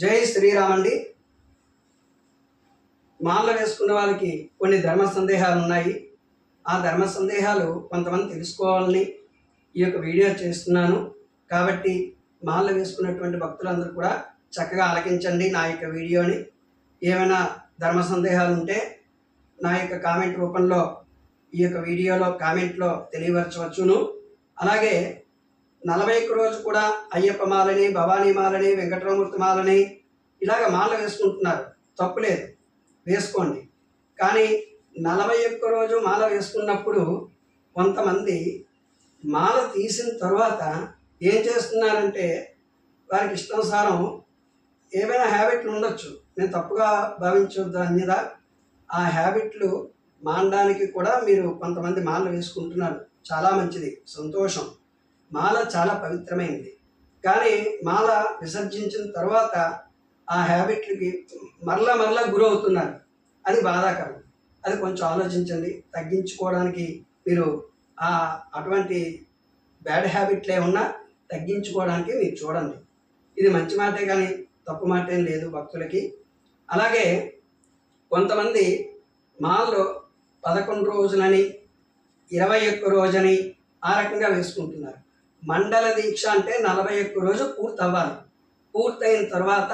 జై శ్రీరామ్ అండి మాల వేసుకున్న వాళ్ళకి కొన్ని ధర్మ సందేహాలు ఉన్నాయి. ఆ ధర్మ సందేహాలు కొంతమంది తెలుసుకోవాలని ఈ యొక్క వీడియో చేస్తున్నాను. కాబట్టి మాల వేసుకున్నటువంటి భక్తులందరూ కూడా చక్కగా ఆలకించండి నా యొక్క వీడియోని. ఏమైనా ధర్మ సందేహాలు ఉంటే నా యొక్క కామెంట్ రూపంలో ఈ యొక్క వీడియోలో కామెంట్లో తెలియవరచవచ్చును అలాగే నలభై ఒక్క రోజు కూడా అయ్యప్ప మాలని భవానీ మాలని వెంకటరామూర్తి మాలని ఇలాగ మాల వేసుకుంటున్నారు. తప్పులేదు వేసుకోండి. కానీ నలభై ఒక్క రోజు మాల వేసుకున్నప్పుడు కొంతమంది మాల తీసిన తర్వాత ఏం చేస్తున్నారంటే వారికి ఇష్టానుసారం ఏమైనా హ్యాబిట్లు ఉండొచ్చు. నేను తప్పుగా భావించొద్దు అన్యదా? ఆ హ్యాబిట్లు మానడానికి కూడా మీరు కొంతమంది మాలలు వేసుకుంటున్నారు. చాలా మంచిది. సంతోషం. మాల చాలా పవిత్రమైంది. కానీ మాల విసర్జించిన తర్వాత ఆ హ్యాబిట్లకి మరలా మరలా గురవుతున్నారు. అది బాధాకరం. అది కొంచెం ఆలోచించండి. తగ్గించుకోవడానికి మీరు ఆ అటువంటి బ్యాడ్ హ్యాబిట్లే ఉన్నా తగ్గించుకోవడానికి మీరు చూడండి. ఇది మంచి మాటే కానీ తప్పు మాటేం లేదు భక్తులకి. అలాగే కొంతమంది మాల్లో పదకొండు రోజులని ఇరవై ఒక్క రోజని ఆ రకంగా వేసుకుంటున్నారు. మండల దీక్ష అంటే నలభై ఒక్క రోజు పూర్తి అవ్వాలి పూర్తయిన తర్వాత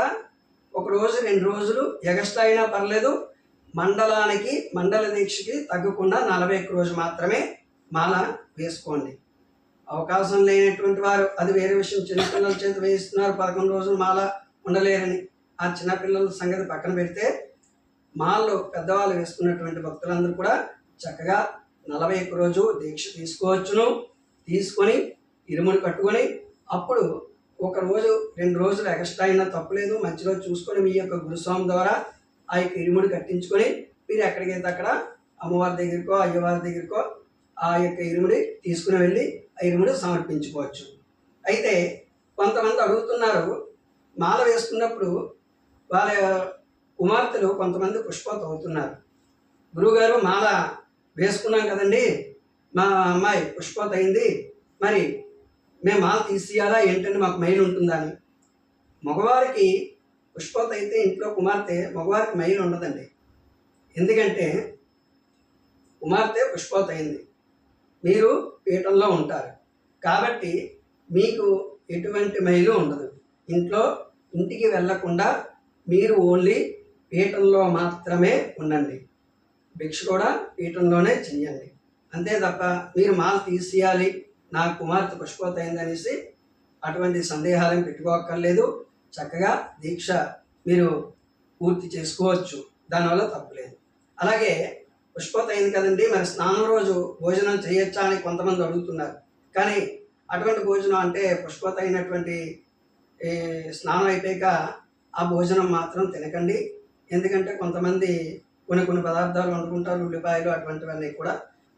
ఒక రోజు రెండు రోజులు ఎగస్ట్రా అయినా పర్లేదు. మండలానికి మండల దీక్షకి తగ్గకుండా నలభై ఒక్క రోజు మాత్రమే మాల వేసుకోండి. అవకాశం లేనటువంటి వారు అది వేరే విషయం. చిన్నపిల్లల చేత వేయిస్తున్నారు పదకొండు రోజులు మాల ఉండలేరని. ఆ చిన్నపిల్లల సంగతి పక్కన పెడితే మాల్లో పెద్దవాళ్ళు వేసుకున్నటువంటి భక్తులందరూ కూడా చక్కగా నలభై ఒక్క రోజు దీక్ష తీసుకోవచ్చును. తీసుకొని ఇరుమును కట్టుకొని అప్పుడు ఒక రోజు రెండు రోజులు ఎక్స్ట్రా అయినా తప్పలేదు. మంచి రోజు చూసుకొని మీ యొక్క గురుస్వామి ద్వారా ఆ యొక్క ఇరుముడు కట్టించుకొని మీరు ఎక్కడికైతే అక్కడ అమ్మవారి దగ్గరికో అయ్యవారి దగ్గరికో ఆ యొక్క ఇరుముడి తీసుకుని వెళ్ళి ఆ ఇరుముడి సమర్పించుకోవచ్చు. అయితే కొంతమంది అడుగుతున్నారు మాల వేసుకున్నప్పుడు వాళ్ళ కుమార్తెలు కొంతమంది పుష్పత అవుతున్నారు. గురువుగారు మాల వేసుకున్నాం కదండి. మా అమ్మాయి పుష్పత అయింది. మరి మేము మాల తీసియాలా ఏంటంటే మాకు మైల్ ఉంటుందా అని మగవారికి పుష్పత అయితే ఇంట్లో కుమార్తె మగవారికి మైల్ ఉండదండి. ఎందుకంటే కుమార్తె పుష్పత అయింది. మీరు పీఠంలో ఉంటారు. కాబట్టి మీకు ఎటువంటి మైలు ఉండదు. ఇంట్లో ఇంటికి వెళ్ళకుండా మీరు ఓన్లీ పీఠంలో మాత్రమే ఉండండి. భిక్ష కూడా పీఠంలోనే చెయ్యండి అంతే తప్ప మీరు మాల తీసేయాలి నా కుమార్తె పుష్పత అయిందనేసి అటువంటి సందేహాలను పెట్టుకోక్కర్లేదు. చక్కగా దీక్ష మీరు పూర్తి చేసుకోవచ్చు. దానివల్ల తప్పులేదు అలాగే పుష్పత అయింది కదండి మరి స్నానం రోజు భోజనం చేయొచ్చా అని కొంతమంది అడుగుతున్నారు. కానీ అటువంటి భోజనం అంటే పుష్పత అయినటువంటి స్నానం అయిపోయాక ఆ భోజనం మాత్రం తినకండి. ఎందుకంటే కొంతమంది కొన్ని కొన్ని పదార్థాలు వండుకుంటారు ఉల్లిపాయలు అటువంటివన్నీ కూడా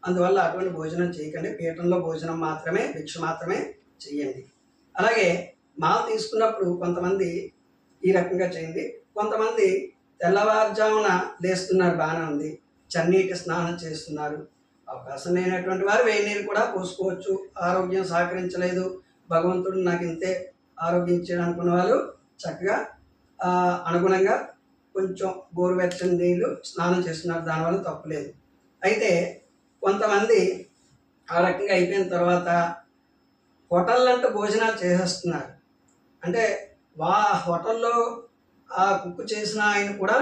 అందువల్ల అటువంటి భోజనం చేయకండి. పీఠంలో భోజనం మాత్రమే భిక్ష మాత్రమే చెయ్యండి అలాగే మాల తీసుకున్నప్పుడు కొంతమంది ఈ రకంగా చేయండి. కొంతమంది తెల్లవారుజామున లేస్తున్నారు బాగానే ఉంది. చన్నీటి స్నానం చేస్తున్నారు. అవకాశం లేనటువంటి వారు వేడి నీరు కూడా పోసుకోవచ్చు. ఆరోగ్యం సహకరించలేదు. భగవంతుడు నాకు ఇంతే ఆరోగ్యం ఇచ్చాడు అనుకున్న వాళ్ళు చక్కగా అనుగుణంగా కొంచెం గోరువెచ్చని నీళ్ళు స్నానం చేస్తున్నారు. దానివల్ల తప్పులేదు అయితే కొంతమంది ఆ రకంగా అయిపోయిన తర్వాత హోటళ్ళంటూ భోజనాలు చేసేస్తున్నారు. అంటే వా హోటల్లో ఆ కుక్ చేసిన ఆయన కూడా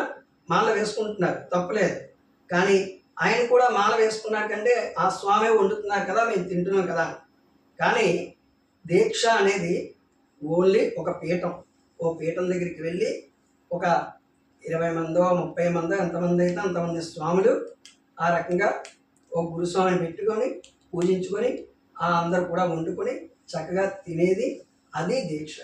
మాల వేసుకుంటున్నారు. తప్పులేదు. కానీ ఆయన కూడా మాల వేసుకున్నాడు కంటే ఆ స్వామి వండుతున్నారు కదా మేము తింటున్నాం కదా కానీ దీక్ష అనేది ఓన్లీ ఒక పీఠం. ఓ పీఠం దగ్గరికి వెళ్ళి ఒక ఇరవై మందో ముప్పై మందో ఎంతమంది అయితే అంతమంది స్వాములు ఆ రకంగా ఒక గురుస్వామిని పెట్టుకొని పూజించుకొని ఆ అందరు కూడా వండుకొని చక్కగా తినేది అది దీక్ష.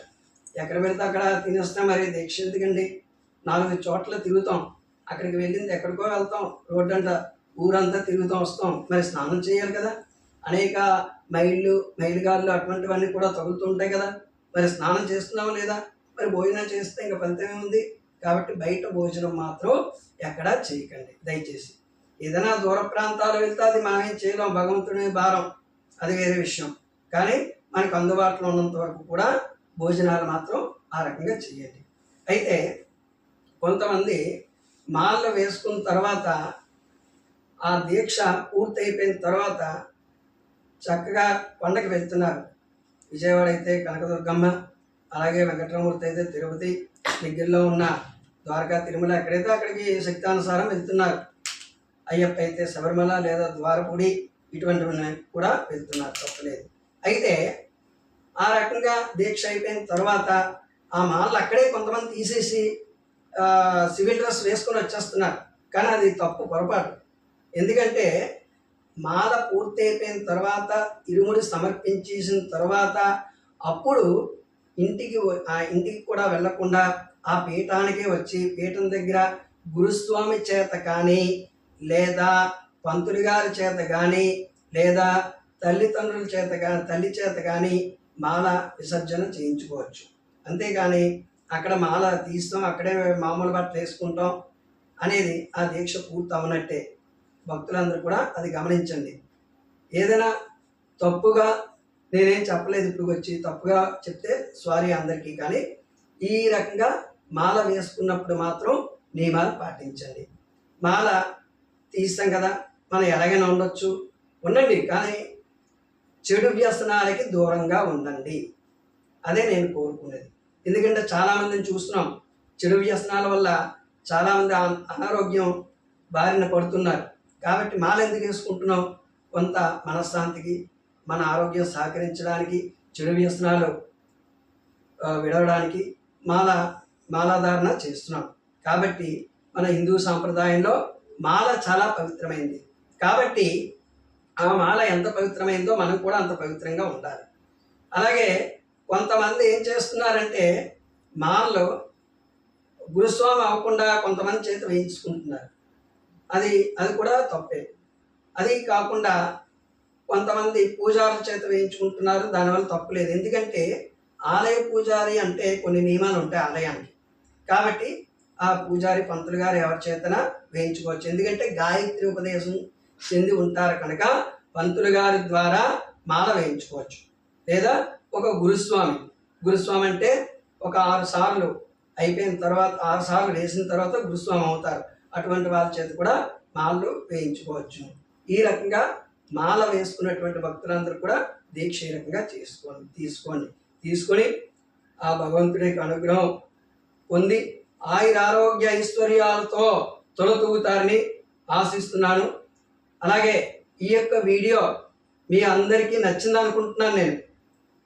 ఎక్కడ పెడితే అక్కడ తినేస్తాం మరి దీక్ష ఎందుకండి? నాలుగు చోట్ల తిరుగుతాం. అక్కడికి వెళ్ళింది ఎక్కడికో వెళ్తాం. రోడ్డు అంట ఊరంతా తిరుగుతాం వస్తాం. మరి స్నానం చేయాలి కదా? అనేక మైళ్ళు మైలుగాళ్ళు అటువంటివన్నీ కూడా తగులుతూ ఉంటాయి కదా? మరి స్నానం చేస్తున్నామా లేదా? మరి భోజనం చేస్తే ఇంకా ఫలితం ఉంది కాబట్టి బయట భోజనం మాత్రం ఎక్కడా చేయకండి. దయచేసి. ఏదైనా దూర ప్రాంతాలు వెళ్తే అది మనం ఏం చేయలేం. భగవంతుడి భారం. అది వేరే విషయం. కానీ మనకు అందుబాటులో ఉన్నంత వరకు కూడా భోజనాలు మాత్రం ఆ రకంగా చేయండి. అయితే కొంతమంది మాల వేసుకున్న తర్వాత ఆ దీక్ష పూర్తయిపోయిన తర్వాత చక్కగా కొండకి వెళ్తున్నారు. విజయవాడ అయితే కనకదుర్గమ్మ అలాగే వెంకటరామూర్తి అయితే తిరుపతి దగ్గరలో ఉన్న ద్వారకా తిరుమల ఎక్కడైతే అక్కడికి శక్తానుసారం వెళ్తున్నారు. అయ్యప్ప అయితే శబరిమల లేదా ద్వారపూడి ఇటువంటివి కూడా వెళ్తున్నారు తప్పలేదు. అయితే ఆ రకంగా దీక్ష అయిపోయిన తర్వాత ఆ మాలలు అక్కడే కొంతమంది తీసేసి సివిల్ డ్రెస్ వేసుకొని వచ్చేస్తున్నారు. కానీ అది తప్పు పొరపాటు. ఎందుకంటే మాల పూర్తి అయిపోయిన తర్వాత ఇరుముడి సమర్పించేసిన తర్వాత అప్పుడు ఇంటికి ఆ ఇంటికి కూడా వెళ్ళకుండా ఆ పీఠానికే వచ్చి పీఠం దగ్గర గురుస్వామి చేత కానీ లేదా పంతులు గారి చేత కానీ లేదా తల్లిదండ్రుల చేత కానీ తల్లి చేత కానీ మాల విసర్జన చేయించుకోవచ్చు. అంతేగాని అక్కడ మాల తీస్తాం అక్కడే మామూలు బట్టలు వేసుకుంటాం అనేది ఆ దీక్ష పూర్తి అవనట్టే భక్తులందరూ కూడా అది గమనించండి. ఏదైనా తప్పుగా నేనేం చెప్పలేదు ఇప్పుడు వచ్చి తప్పుగా చెప్తే సారీ అందరికీ కానీ ఈ రకంగా మాల వేసుకున్నప్పుడు మాత్రం నియమాలు పాటించండి. మాల తీస్తాం కదా. మనం ఎలాగైనా ఉండొచ్చు. ఉండండి కానీ చెడు వ్యసనాలకి దూరంగా ఉండండి. అదే నేను కోరుకునేది. ఎందుకంటే చాలామందిని చూస్తున్నాం. చెడు వ్యసనాల వల్ల చాలామంది అన- అనారోగ్యం బారిన పడుతున్నారు. కాబట్టి మాల ఎందుకు వేసుకుంటున్నాం? కొంత మనశ్శాంతికి మన ఆరోగ్యం సహకరించడానికి చెడు వ్యసనాలు విడవడానికి మాల మాలాధారణ చేస్తున్నాం. కాబట్టి మన హిందూ సాంప్రదాయంలో మాల చాలా పవిత్రమైంది. కాబట్టి ఆ మాల ఎంత పవిత్రమైందో మనం కూడా అంత పవిత్రంగా ఉండాలి. అలాగే కొంతమంది ఏం చేస్తున్నారంటే మాలలో గురుస్వామి అవ్వకుండా కొంతమంది చేత వేయించుకుంటున్నారు. అది అది కూడా తప్పే. అది కాకుండా కొంతమంది పూజారుల చేత వేయించుకుంటున్నారు దానివల్ల తప్పలేదు ఎందుకంటే ఆలయ పూజారి అంటే కొన్ని నియమాలు ఉంటాయి ఆలయానికి. కాబట్టి ఆ పూజారి పంతులు గారు ఎవరి చేతన వేయించుకోవచ్చు. ఎందుకంటే గాయత్రి ఉపదేశం చెంది ఉంటారు కనుక పంతులు గారి ద్వారా మాల వేయించుకోవచ్చు. లేదా ఒక గురుస్వామి గురుస్వామి అంటే ఒక ఆరు సార్లు అయిపోయిన తర్వాత ఆరు సార్లు వేసిన తర్వాత గురుస్వామి అవుతారు. అటువంటి వాళ్ళ చేత కూడా మాలలు వేయించుకోవచ్చు. ఈ రకంగా మాల వేసుకున్నటువంటి భక్తులందరూ కూడా దీక్ష ఈ రకంగా చేసుకోండి తీసుకోండి. తీసుకొని ఆ భగవంతుడి యొక్క అనుగ్రహం పొంది ఆయుర ఆరోగ్య ఐశ్వర్యాలతో తొలతూగుతారని ఆశిస్తున్నాను. అలాగే ఈ యొక్క వీడియో మీ అందరికీ నచ్చింది అనుకుంటున్నాను నేను.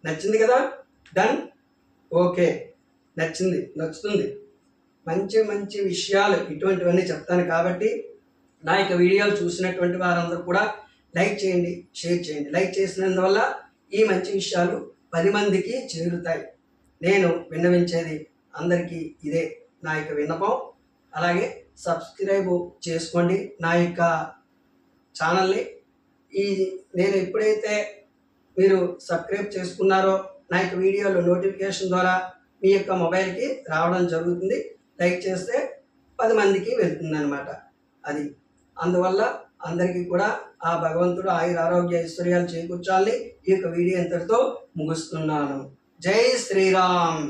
నచ్చింది కదా? డన్ ఓకే నచ్చింది. నచ్చుతుంది. మంచి మంచి విషయాలు ఇటువంటివన్నీ చెప్తాను కాబట్టి నా యొక్క వీడియోలు చూసినటువంటి వారందరూ కూడా లైక్ చేయండి షేర్ చేయండి. లైక్ చేసినందువల్ల ఈ మంచి విషయాలు పది మందికి చేరుతాయి. నేను విన్నవించేది అందరికీ ఇదే. నా యొక్క విన్నపం. అలాగే సబ్స్క్రైబ్ చేసుకోండి నా యొక్క ఛానల్ని. ఈ నేను ఎప్పుడైతే మీరు సబ్స్క్రైబ్ చేసుకున్నారో నా యొక్క వీడియోలు నోటిఫికేషన్ ద్వారా మీ యొక్క మొబైల్కి రావడం జరుగుతుంది. లైక్ చేస్తే పది మందికి వెళ్తుంది అనమాట అది. అందువల్ల అందరికీ కూడా ఆ భగవంతుడు ఆయుర ఆరోగ్య ఐశ్వర్యాలు చేకూర్చాలని ఈ యొక్క వీడియో ఇంతటితో ముగుస్తున్నాను. జై శ్రీరామ్.